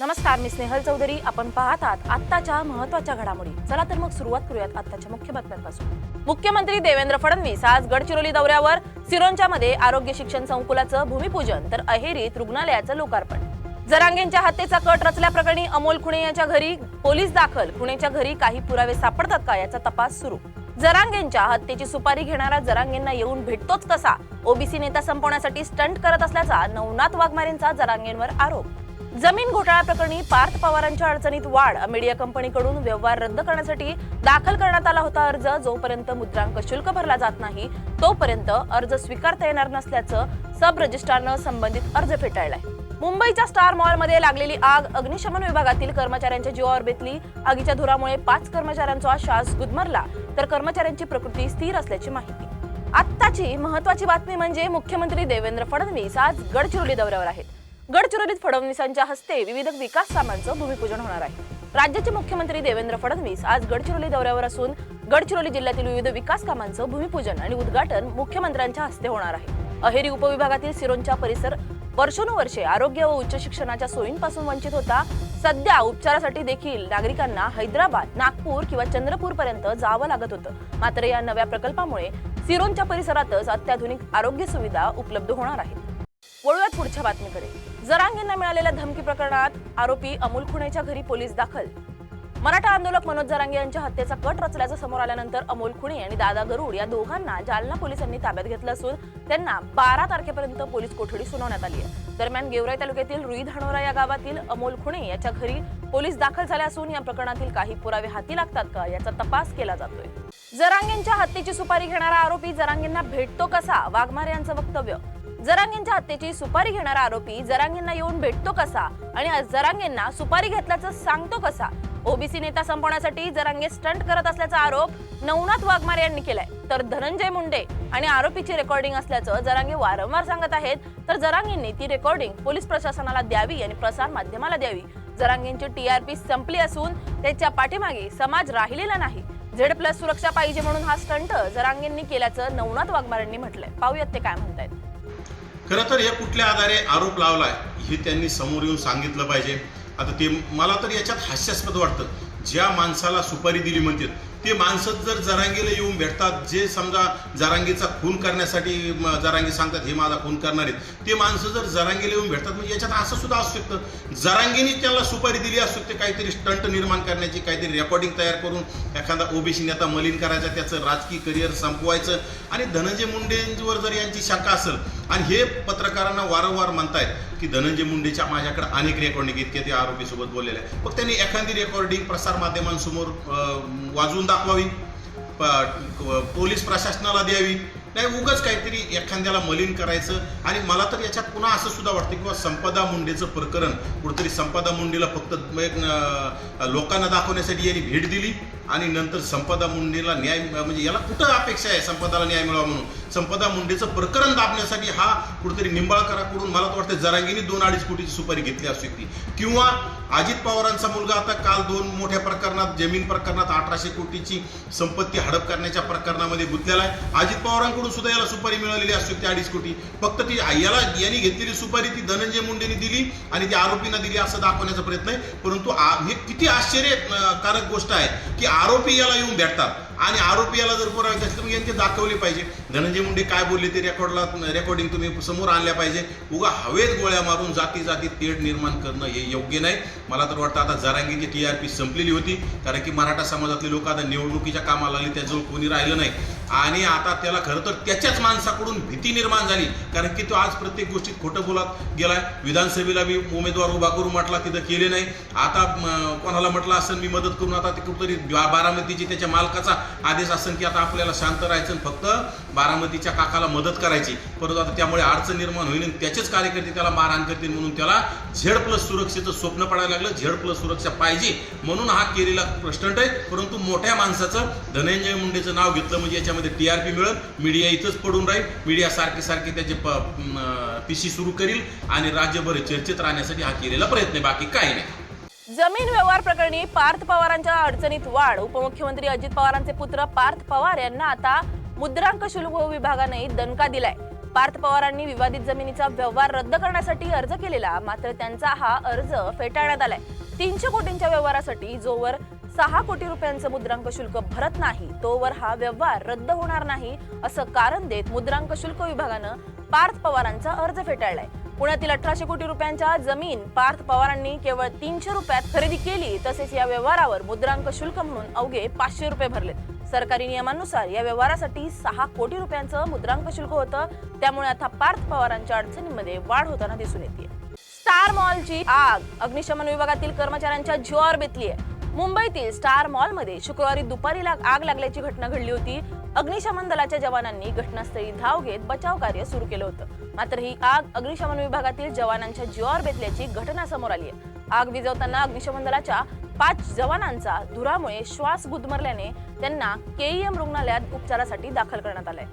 नमस्कार मी स्नेहल चौधरी. आपण पाहत आहात आत्ताच्या महत्त्वाच्या घडामोडी. चला तर मग सुरुवात करूयात आत्ताच्या मुख्य बातम्यांपासून. मुख्यमंत्री देवेंद्र फडणवीस आज गडचिरोली दौऱ्यावर. सिरोंच्या मध्ये आरोग्य शिक्षण संकुलाचं भूमिपूजन तर अहेरीत रुग्णालयाचं लोकार्पण. जरांगेंच्या हत्येचा कट रचल्याप्रकरणी अमोल खुणे यांच्या घरी पोलीस दाखल. खुणेच्या घरी काही पुरावे सापडतात का याचा तपास सुरू. जरांगेंच्या हत्येची सुपारी घेणारा जरांगेंना येऊन भेटतोच कसा? ओबीसी नेता संपवण्यासाठी स्टंट करत असल्याचा नवनाथ वाघमारेंचा जरांगेंवर आरोप. जमीन घोटाळा प्रकरणी पार्थ पवारांच्या अडचणीत वाढ. मीडिया कंपनीकडून व्यवहार रद्द करण्यासाठी दाखल करण्यात आला होता अर्ज. जोपर्यंत मुद्रांक शुल्क भरला जात नाही तोपर्यंत अर्ज स्वीकारता येणार नसल्याचं सब रजिस्ट्रारनं संबंधित अर्ज फेटाळलाय. मुंबईच्या स्टार मॉलमध्ये लागलेली आग अग्निशमन विभागातील कर्मचाऱ्यांच्या जीवावर बेतली. आगीच्या धुरामुळे पाच कर्मचाऱ्यांचा श्वास गुदमरला. तर कर्मचाऱ्यांची प्रकृती स्थिर असल्याची माहिती. आत्ताची महत्वाची बातमी म्हणजे मुख्यमंत्री देवेंद्र फडणवीस आज गडचिरोली दौऱ्यावर आहेत. गडचिरोलीत फडणवीसांच्या हस्ते विविध विकास कामांचं भूमिपूजन होणार आहे. राज्याचे मुख्यमंत्री देवेंद्र फडणवीस आज गडचिरोली दौऱ्यावर असून गडचिरोली जिल्ह्यातील विविध विकास कामांचं भूमिपूजन आणि उद्घाटन मुख्यमंत्र्यांच्या हस्ते होणार आहे. अहेरी उपविभागातील सिरोंचा परिसर वर्षानुवर्षे आरोग्य व उच्च शिक्षणाच्या सोयींपासून वंचित होता. सध्या उपचारासाठी देखील नागरिकांना हैदराबाद नागपूर किंवा चंद्रपूर पर्यंत जावं लागत होतं. मात्र या नव्या प्रकल्पामुळे सिरोंच्या परिसरातच अत्याधुनिक आरोग्य सुविधा उपलब्ध होणार आहेत. वळूयात पुढच्या बातमीकडे. जरांगेंना मिळालेल्या धमकी प्रकरणात आरोपी अमोल खुणेच्या घरी पोलीस दाखल. मराठा आंदोलक मनोज जरांगे यांच्या हत्येचा कट रचल्याचं समोर आल्यानंतर अमोल खुणे आणि दादा गरुड या दोघांना जालना पोलिसांनी ताब्यात घेतलं असून त्यांना बारा तारखेपर्यंत पोलीस कोठडी सुनावण्यात आली आहे. दरम्यान गेवराई तालुक्यातील रुई धानोरा या गावातील अमोल खुणे याच्या घरी पोलीस दाखल झाले असून या प्रकरणातील काही पुरावे हाती लागतात का याचा तपास केला जातोय. जरांगेंच्या हत्येची सुपारी घेणारा आरोपी जरांगेंना भेटतो कसा? वाघमारे यांचं वक्तव्य. जरांगेंच्या हत्येची सुपारी घेणारा आरोपी जरांगेंना येऊन भेटतो कसा? आणि जरांगेंना सुपारी घेतल्याचं सांगतो कसा? ओबीसी नेता संपवण्यासाठी जरांगे स्टंट करत असल्याचा आरोप नवनाथ वाघमारे यांनी केलाय. तर धनंजय मुंडे आणि आरोपीची रेकॉर्डिंग असल्याचं जरांगे वारंवार सांगत आहेत. तर जरांगेंनी ती रेकॉर्डिंग पोलीस प्रशासनाला द्यावी आणि प्रसार माध्यमाला द्यावी. जरांगेंची टीआरपी संपली असून त्याच्या पाठीमागे समाज राहिलेला नाही. झेड प्लस सुरक्षा पाहिजे म्हणून हा स्टंट जरांगेंनी केल्याचं नवनाथ वाघमारेंनी म्हटलंय. पाहूयात ते काय म्हणतायत. खरं तर हे कुठल्या आधारे आरोप लावलाय हे त्यांनी समोर येऊन सांगितलं पाहिजे. आता ते मला तर याच्यात हास्यास्पद वाटतं. ज्या माणसाला सुपारी दिली म्हणतात ते माणसं जर जरांगीला येऊन भेटतात जे समजा जरांगीचा खून करण्यासाठी जरांगी सांगतात हे माझा खून करणार आहेत. ते माणसं जर जरांगीला येऊन भेटतात म्हणजे याच्यात असं सुद्धा असू शकतं. जरांगीने त्याला सुपारी दिली असू शकते काहीतरी स्टंट निर्माण करण्याची काहीतरी रेकॉर्डिंग तयार करून एखादा ओबीसी नेता मलिन करायचा त्याचं राजकीय करिअर संपवायचं. आणि धनंजय मुंडेंवर जर यांची शंका असेल आणि हे पत्रकारांना वारंवार म्हणतायत की धनंजय मुंडेच्या माझ्याकडे अनेक रेकॉर्डिंग इतके ते आरोपीसोबत बोललेले आहे मग त्यांनी एखादी रेकॉर्डिंग प्रसार माध्यमांसमोर वाजवून दाखवावी? पोलीस प्रशासनाला द्यावी? नाही उगाच काहीतरी एखाद्याला मलिन करायचं. आणि मला तर याच्यात पुन्हा असं सुद्धा वाटतं किंवा संपदा मुंडेचं प्रकरण कुठेतरी संपदा मुंडेला फक्त एक, लोकांना दाखवण्यासाठी यांनी भेट दिली. आणि नंतर संपदा मुंडेला न्याय म्हणजे याला कुठं अपेक्षा आहे संपदाला न्याय मिळावा म्हणून? संपदा मुंडेचं प्रकरण दाबण्यासाठी हा कुठेतरी निंबाळकराकडून मला तर वाटतं जरांगीने दोन अडीच कोटीची सुपारी घेतली असू शकते. किंवा अजित पवारांचा मुलगा आता काल दोन मोठ्या प्रकरणात जमीन प्रकरणात अठराशे कोटीची संपत्ती हडप करण्याच्या प्रकरणामध्ये गुंतलेला आहे. अजित पवारांकडून सुद्धा याला सुपारी मिळालेली असू शकते अडीच कोटी. फक्त ती याला यांनी घेतलेली सुपारी ती धनंजय मुंडेने दिली आणि ती आरोपींना दिली असं दाखवण्याचा प्रयत्न आहे. परंतु हे किती आश्चर्यकारक गोष्ट आहे की आरोपी याला येऊन भेटतात. आणि आरोपी याला जर पुरावे असतील तर यांचे दाखवले पाहिजे. धनंजय मुंडे काय बोलले ते रेकॉर्डला रेकॉर्डिंग तुम्ही समोर आणल्या पाहिजे. उगा हवेत गोळ्या मारून जाती जाती तेढ निर्माण करणं हे योग्य नाही. मला तर वाटतं आता जारांगीची टी आर पी संपलेली होती कारण की मराठा समाजातले लोक आता निवडणुकीच्या कामाला आले त्याजवळ कोणी राहिलं नाही. आणि आता त्याला खरं तर त्याच्याच माणसाकडून भीती निर्माण झाली कारण की तो आज प्रत्येक गोष्टीत खोटं बोलत गेलाय. विधानसभेला मी उमेदवार उभा करू म्हटला तिथं केले नाही. आता कोणाला म्हटलं असं मी मदत करून आता ते कुठंतरी बारामतीची त्याच्या मालकाचा आदेश असेल की आता आपल्याला शांत राहायचं फक्त बारामतीच्या काकाला मदत करायची. परंतु आता त्यामुळे अडचण निर्माण होईल आणि त्याचेच कार्यकर्ते त्याला मारहाण करतील म्हणून त्याला झेड प्लस सुरक्षेचं स्वप्न पडायला लागलं. झेड प्लस सुरक्षा पाहिजे म्हणून हा केलेला प्रश्न आहे. परंतु मोठ्या माणसाचं धनंजय मुंडेचं नाव घेतलं म्हणजे याच्यामध्ये टी आर पी मिळेल. मीडिया इथंच पडून राहील. मीडिया सारखे सारखे त्याचे पिशी सुरू करील आणि राज्यभर चर्चेत राहण्यासाठी हा केलेला प्रयत्न आहे. बाकी काही नाही. जमीन व्यवहार प्रकरणी पार्थ पवारांच्या अडचणीत वाढ. उपमुख्यमंत्री अजित पवारांचे पुत्र पार्थ पवार यांना आता मुद्रांक शुल्क विभागाने दणका दिलाय. पार्थ पवारांनी विवादित जमिनीचा व्यवहार रद्द करण्यासाठी अर्ज केलेला मात्र त्यांचा हा अर्ज फेटाळण्यात आलाय. तीनशे कोटींच्या व्यवहारासाठी जोवर सहा कोटी रुपयांचं मुद्रांक शुल्क भरत नाही तोवर हा व्यवहार रद्द होणार नाही असं कारण देत मुद्रांक शुल्क विभागानं पार्थ पवारांचा अर्ज फेटाळलाय. पुण्यातील अठराशे कोटी रुपयांच्या जमीन पार्थ पवारांनी केवळ तीनशे रुपयात खरेदी केली तसेच या व्यवहारावर मुद्रांक शुल्क म्हणून अवघे पाचशे रुपये भरलेत. सरकारी नियमानुसार या व्यवहारासाठी सहा कोटी रुपयांचं मुद्रांक शुल्क होतं. त्यामुळे आता पार्थ पवारांच्या अडचणींमध्ये वाढ होताना दिसून येते स्टार मॉलची आग अग्निशमन विभागातील कर्मचाऱ्यांच्या जीवावर बेतली आहे मुंबईतील स्टार मॉलमध्ये शुक्रवारी दुपारी लाग- आग लागल्याची घटना घडली होती. अग्निशमन दलाच्या जवानांनी घटनास्थळी धाव घेत बचाव कार्य सुरू केलं होतं. मात्र ही आग अग्निशमन विभागातील जवानांच्या जीवावर बेतल्याची घटना समोर आली आहे. आग विझवताना अग्निशमन दलाच्या पाच जवानांचा धुरामुळे श्वास गुदमरल्याने त्यांना केईएम रुग्णालयात उपचारासाठी दाखल करण्यात आलंय.